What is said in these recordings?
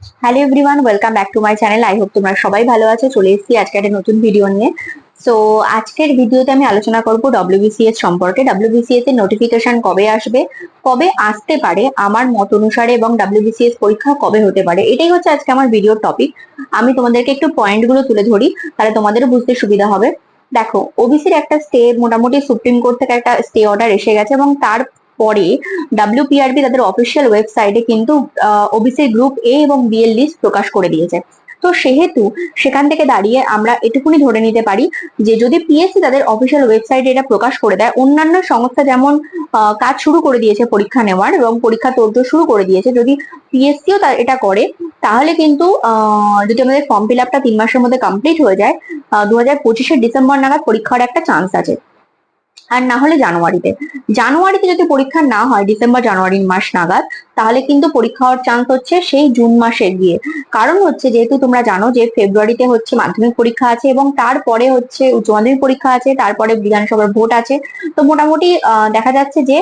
Hello everyone welcome back to my channel I hope তোমরা সবাই ভালো আছো। চলে এসেছি আজকে একটা নতুন ভিডিও নিয়ে। সো আজকের ভিডিওতে আমি আলোচনা করব ডব্লিউবিসিএস সম্পর্কে। ডব্লিউবিসিএস এর নোটিফিকেশন কবে আসবে? কবে আসতে পারে? আমার মত অনুসারে এবং ডব্লিউবিসিএস পরীক্ষা কবে হতে পারে? এটাই হচ্ছে আজকে আমার ভিডিওর টপিক আমি তোমাদেরকে একটু পয়েন্টগুলো তুলে ধরি, তাহলে তোমাদেরও বুঝতে সুবিধা হবে। দেখো ওবিসির একটা স্টে মোটামুটি সুপ্রিম কোর্ট থেকে একটা স্টে অর্ডার এসে গেছে এবং তার পরে ডাব্লিউপিআরবি তাদের অফিসিয়াল ওয়েবসাইটে কিন্তু ওবিসি গ্রুপ এ এবং বি এর লিস্ট প্রকাশ করে দিয়েছে। তো সেহেতু সেখান থেকে দাঁড়িয়ে আমরা এটুকুনি ধরে নিতে পারি যে যদি পিএসসি তাদের অফিসিয়াল ওয়েবসাইটে এটা প্রকাশ করে দেয়, অন্যান্য সংস্থা যেমন কাজ শুরু করে দিয়েছে পরীক্ষা নেওয়ার এবং পরীক্ষা তোড়জোড় শুরু করে দিয়েছে, যদি পিএসসিও এটা করে, তাহলে কিন্তু যদি আমাদের ফর্ম ফিল আপটা তিন মাসের মধ্যে কমপ্লিট হয়ে যায় দু হাজার পঁচিশের ডিসেম্বর নাগাদ পরীক্ষার একটা চান্স আছে। আর না হলে জানুয়ারিতে। জানুয়ারিতে যদি পরীক্ষা না হয়, ডিসেম্বর, জানুয়ারি মাস নাগাদ, তাহলে কিন্তু পরীক্ষা হওয়ার চান্স হচ্ছে সেই জুন মাসে গিয়ে। কারণ হচ্ছে যেহেতু তোমরা জানো যে ফেব্রুয়ারিতে হচ্ছে মাধ্যমিক পরীক্ষা আছে এবং তারপরে হচ্ছে উচ্চ মাধ্যমিক পরীক্ষা আছে, তারপরে বিধানসভার ভোট আছে। তো মোটামুটি দেখা যাচ্ছে যে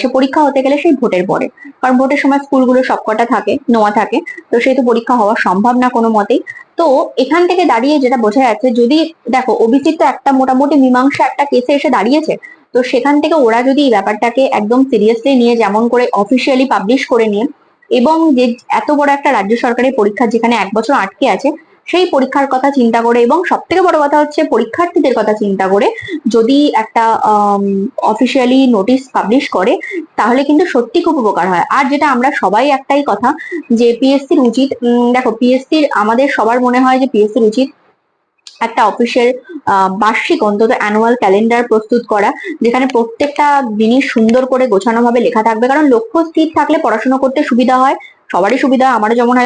সে পরীক্ষা হতে গেলে সেই ভোটের পরে। কারণ ভোটের সময় স্কুলগুলো সবকটা থাকে, নোয়া থাকে। তো সেহেতু পরীক্ষা হওয়া সম্ভব না কোনো মতেই। তো এখান থেকে দাঁড়িয়ে যেটা বোঝা যাচ্ছে, যদি দেখো ওবিসি একটা মোটামুটি মীমাংসা একটা কেসে এসে দাঁড়িয়েছে, তো সেখান থেকে ওরা যদি এই ব্যাপারটাকে একদম সিরিয়াসলি নিয়ে যেমন করে অফিসিয়ালি পাবলিশ করে নিয়ে, এবং যে এত বড় একটা রাজ্য সরকারের পরীক্ষা যেখানে এক বছর আটকে আছে সেই পরীক্ষার কথা চিন্তা করে এবং সব থেকে বড় কথা হচ্ছে পরীক্ষার্থীদের কথা চিন্তা করে। যদি একটা অফিসিয়ালি নোটিশ পাবলিশ করে, তাহলে কিন্তু সত্যি খুব উপকার হয়। আর যেটা আমরা সবাই একটাই কথা যে পিএসসির উচিত দেখো পিএসসির আমাদের সবার মনে হয় যে পিএসসির উচিত একটা অফিসিয়াল বার্ষিক অন্তত অ্যানুয়াল ক্যালেন্ডার প্রস্তুত করা, যেখানে প্রত্যেকটা জিনিস সুন্দর করে গোছানো ভাবে লেখা থাকবে। কারণ লক্ষ্য স্থির থাকলে পড়াশোনা করতে সুবিধা হয়, সবারই সুবিধা আমারও যেমন